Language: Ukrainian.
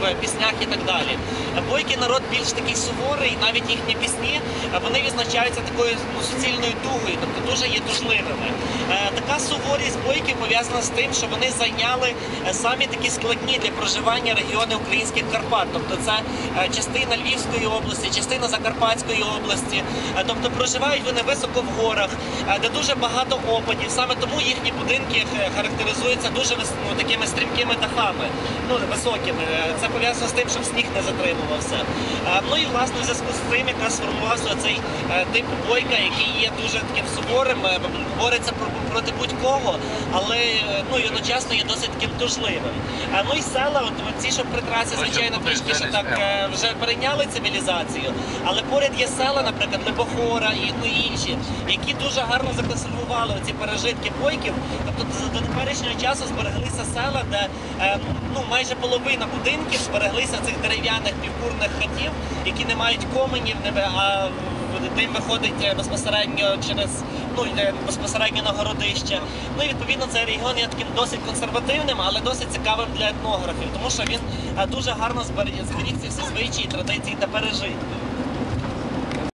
в піснях і так далі. Бойкий народ більш такий суворий, навіть їхні пісні е, вони відзначаються такою ну, суцільною тугою, тобто дуже є тужливими. Е, Така суворість бойків пов'язана з тим, що вони зайняли е, самі такі складні для проживання регіони українських Карпат. Тобто це частина Львівської області, частина Закарпатської області. Тобто проживають вони високо в горах, де дуже багато опадів. Саме тому їхні будинки характеризуються дуже ну, такими стрімкими дахами, ну високими. Це пов'язано з тим, щоб сніг не затримувався. Е, Ну і власне в зв'язку з цим якраз сформувався цей е, тип бойка, який є дуже таким суворим, е, бореться проти будь-кого, але ну і одночасно є досить таким тужливим. Ну і села, от ці, що при трасі, звичайно, трішки ще так вже перейняли цивілізацію, але поряд є села, наприклад, Лебохора і ну, інші, які дуже гарно законсервували ці пережитки бойків. Тобто до теперішнього часу збереглися села, де ну майже половина будинків збереглися цих дерев'яних півкурних хатів, які не мають коменів, а дим виходить е, безпосередньо через ну безпосередньо на городище. Ну і відповідно цей регіон є таким досить консервативним, але досить цікавим для етнографів, тому що він е, дуже гарно зберіг ці всі звичаї, традиції та пережитки.